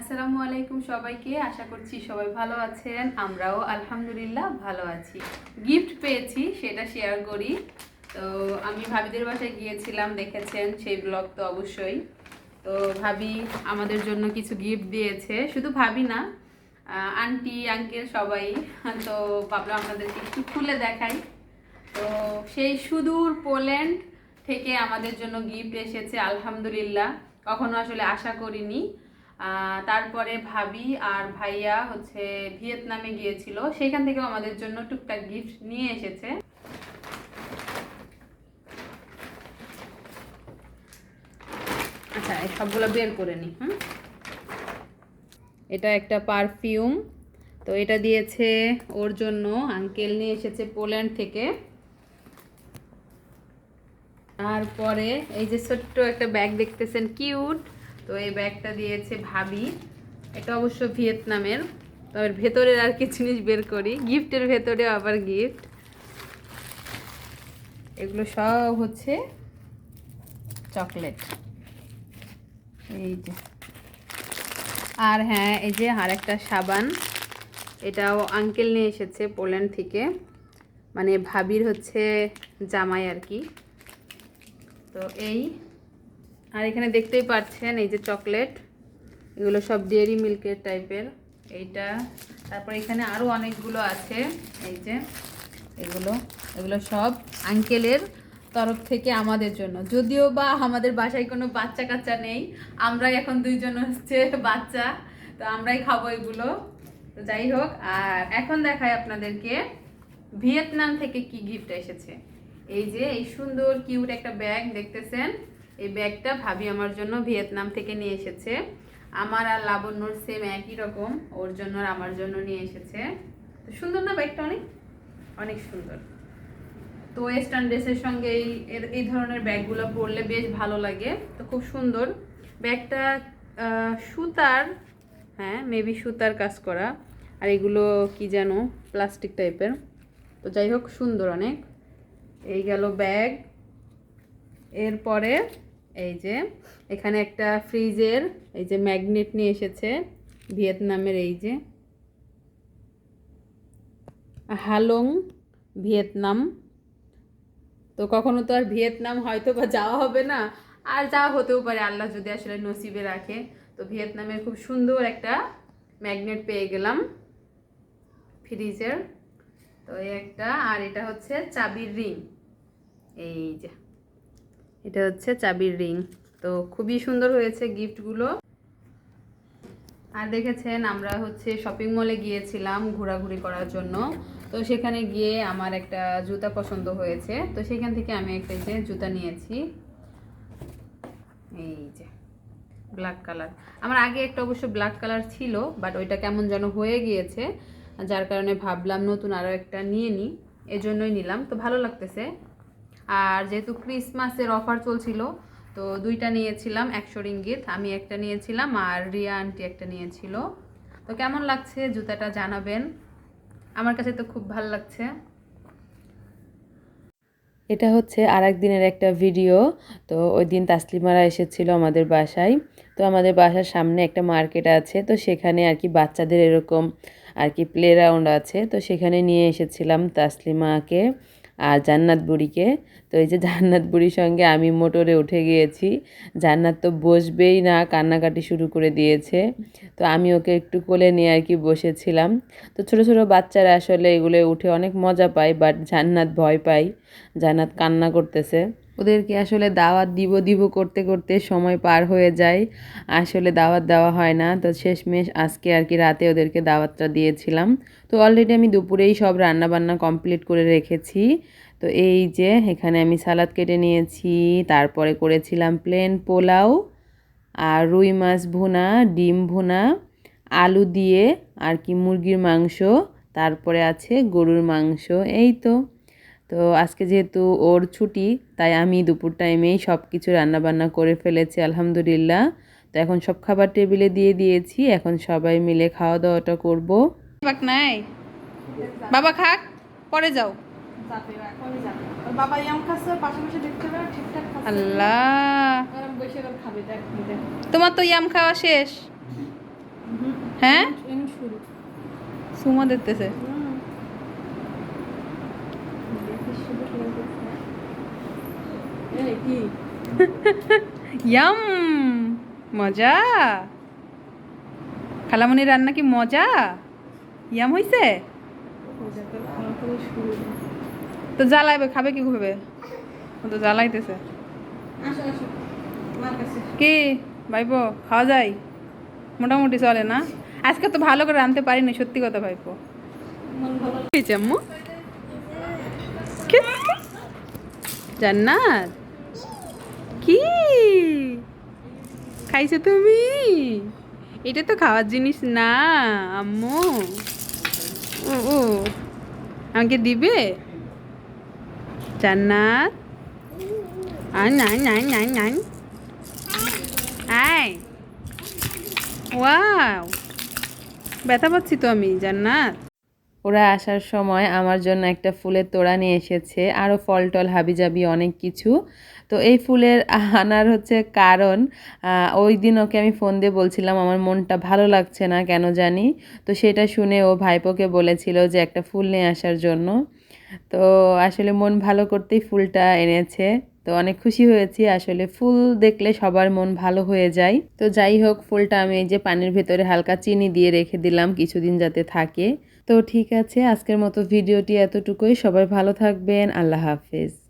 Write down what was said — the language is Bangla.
আসসালামু আলাইকুম সবাইকে, আশা করছি সবাই ভালো আছেন, আমরাও আলহামদুলিল্লাহ ভালো আছি। গিফট পেয়েছি, সেটা শেয়ার করি। তো আমি ভাবিদের বাসায় গিয়েছিলাম, দেখেছেন, সেই ব্লগ তো অবশ্যই। তো ভাবি আমাদের জন্য কিছু গিফট দিয়েছে, শুধু ভাবি না আন্টি আঙ্কেল সবাই। তো ভাবলাম আপনাদেরকে একটু খুলে দেখাই। তো সেই সুদূর পোল্যান্ড থেকে আমাদের জন্য গিফট এসেছে, আলহামদুলিল্লাহ। কখনো আসলে আশা করিনি। তারপরে ভাবি আর ভাইয়া হচ্ছে ভিয়েতনামে গিয়েছিল। সেখান থেকেও আমাদের জন্য টুকটাক গিফট নিয়ে এসেছে। আচ্ছা সবগুলো বের করে নি, হুম? এটা একটা পারফিউম। তো এটা দিয়েছে ওর জন্য, আঙ্কেল নিয়ে এসেছে পোল্যান্ড থেকে। তারপরে এই যে ছোট্ট একটা ব্যাগ দেখতেছেন, কিউট। তো এই ব্যাগটা দিয়েছে ভাবি। এটা অবশ্য ভিয়েতনামের। তবে ভেতরের আর কি জিনিস বের করি। গিফটের ভেতরে আবার গিফট। এগুলো সব হচ্ছে চকলেট। এই যে। আর হ্যাঁ এই যে আর একটা সাবান। এটাও আঙ্কেল নিয়ে এসেছে পোল্যান্ড থেকে। মানে ভাবির হচ্ছে জামাই আর কি। তো এই আর এখানে দেখতেই পাচ্ছেন এই যে চকলেট, এগুলো সব ডেয়ারি মিল্কের টাইপের। এইটা, তারপর এখানে আরও অনেকগুলো আছে, এই যে এগুলো এগুলো সব আঙ্কেলের তরফ থেকে আমাদের জন্য। যদিও বা আমাদের বাসায় কোনো বাচ্চা কাচ্চা নেই, আমরাই এখন দুইজন হচ্ছে বাচ্চা, তো আমরাই খাব এগুলো। তো যাই হোক, আর এখন দেখায় আপনাদেরকে ভিয়েতনাম থেকে কি গিফট এসেছে। এই যে, এই সুন্দর কিউট একটা ব্যাগ, দেখতেছেন? এই ব্যাগটা ভাবি আমার জন্য ভিয়েতনাম থেকে নিয়ে এসেছে। আমার আর লাবণ্যর সেম একই রকম, ওর জন্য আর আমার জন্য নিয়ে এসেছে। তো সুন্দর না ব্যাগটা অনেক? অনেক সুন্দর। তো ওয়েস্টার্ন ড্রেসের সঙ্গে এই এই ধরনের ব্যাগগুলো পরলে বেশ ভালো লাগে। তো খুব সুন্দর। ব্যাগটা সুতার হ্যাঁ মেবি সুতার কাজ করা। আর এগুলো কি যেন প্লাস্টিক টাইপের তো যাই হোক, সুন্দর অনেক। এই গেল ব্যাগ। এরপরে এই যে, এখানে একটা ফ্রিজের এই যে ম্যাগনেট নিয়ে এসেছে ভিয়েতনামের এই যে। Halong, Vietnam. তো কখনো তো আর ভিয়েতনাম হয়তো বা যাওয়া হবে না। আর যাওয়া হতেও পারে, আল্লাহ যদি আসলে নসিবে রাখে। তো ভিয়েতনামের খুব সুন্দর একটা ম্যাগনেট পেয়ে গেলাম ফ্রিজের। তো এই একটা, আর এটা হচ্ছে চাবির রিং। এই যে। এটা হচ্ছে চাবির রিং। তো খুবই সুন্দর হয়েছে গিফটগুলো। আর দেখেছেন, আমরা হচ্ছে শপিং মলে গিয়েছিলাম ঘোরাঘুরি করার জন্য। তো সেখানে গিয়ে আমার একটা জুতা পছন্দ হয়েছে। তো সেখান থেকে আমি একটা যে জুতা নিয়েছি। এই যে ব্ল্যাক কালার আমার আগে একটা অবশ্য ব্ল্যাক কালার ছিল বাট ওইটা কেমন যেন হয়ে গিয়েছে। যার কারণে ভাবলাম নতুন আরও একটা নিয়ে নিই। এজন্যই নিলাম। তো ভালো লাগতেছে। আর যেহেতু ক্রিসমাসের অফার চলছিল, তো দুইটা নিয়েছিলাম, একশো রিঙ্গিত, আমি একটা নিয়েছিলাম আর রিয়া আন্টি একটা নিয়েছিল। তো কেমন লাগছে? জুতাটা জানাবেন। আমার কাছে তো খুব ভালো লাগছে। এটা হচ্ছে আর দিনের একটা ভিডিও। তো ওই দিন তাসলিমারা এসেছিল আমাদের বাসায়। তো আমাদের বাসার সামনে একটা মার্কেট আছে, তো সেখানে আর কি বাচ্চাদের এরকম আর কি প্লে গ্রাউন্ড আছে। তো সেখানে নিয়ে এসেছিলাম তাসলিমাকে। আর জান্নাত বুড়িকে। তো এই যে জান্নাত বুড়ির সঙ্গে আমি মোটরে উঠে গিয়েছি। জান্নাত তো বসবেই না, কান্নাকাটি শুরু করে দিয়েছে। তো আমি ওকে একটু কোলে নিয়ে আর কি বসেছিলাম। তো ছোট ছোট বাচ্চারা আসলে এগুলো উঠে অনেক মজা পায় বাট জান্নাত ভয় পায়। জান্নাত কান্না করতেছে। ওদেরকে আসলে দাওয়াত দিব দিব করতে করতে সময় পার হয়ে যায়। আসলে দাওয়াত দেওয়া হয় না। তো শেষমেশ আজকে আর কি রাতে ওদেরকে দাওয়াতটা দিয়েছিলাম। তো অলরেডি আমি দুপুরেই সব রান্না বান্না কমপ্লিট করে রেখেছি। তো এই যে এখানে আমি সালাদ কেটে নিয়েছি। তারপরে করেছিলাম প্লেন পোলাও আর রুই মাছ ভুনা, ডিম ভুনা, আলু দিয়ে আর কি মুরগির মাংস। তারপরে আছে গরুর মাংস। এই তো। তো আজকে যেহেতু ওর ছুটি তাই আমি দুপুর টাইমেই সব কিছু রান্নাবান্না করে ফেলেছি আলহামদুলিল্লাহ। তো এখন সব খাবার টেবিলে দিয়ে দিয়েছি এখন সবাই মিলে খাওয়া দাওয়াটা করব নাই? বাবা খাক পরে যাও। আল্লাহ। তোমার তো ইয়াম খাওয়া শেষ? হ্যাঁ? সুমা দেখতেছে এই কি ইয়াম মজা। খালামণি রান্না কি মজা? ইয়াম হইছে? তো জ্বালাইবে খাবে কি ভাবে ও তো জ্বালাইতেছে। কি? ভাইপো খাওয়া যায়? মোটামুটি চলে না? আজকে তো ভালো করে রাঁধতে পারিনি সত্যি কথা ভাইপো। আম্মু জান্নাত? কি? খাইছো তুমি? এটা তো খাওয়ার জিনিস না আম্মু। ও ও আমাকে দিবে? জান্নাত। আয় নাই নাই নাই নাই আয়। ওয়াও। ব্যথা পাচ্ছি তো আমি জান্নাত। ওরা আসার সময় আমার জন্য একটা ফুলের তোড়া নিয়ে এসেছে, আরও ফল টল হাবিজাবি অনেক কিছু। তো এই ফুলের আনার হচ্ছে কারণ ওই দিন ওকে আমি ফোন দিয়ে বলছিলাম, আমার মনটা ভালো লাগছে না, কেন জানি? তো সেটা শুনে ও ভাইপোকে বলেছিল যে একটা ফুল নিয়ে আসার জন্য। তো আসলে মন ভালো করতেই ফুলটা এনেছে। তো অনেক খুশি হয়েছি, আসলে ফুল দেখলে সবার মন ভালো হয়ে যায়। তো যাই হোক, ফুলটা আমি এই যে পানির ভেতরে হালকা চিনি দিয়ে রেখে দিলাম, কিছুদিন যাতে থাকে। তো ঠিক আছে আজকের মতো ভিডিওটি এতটুকুই। সবাই ভালো থাকবেন। আল্লাহ হাফেজ।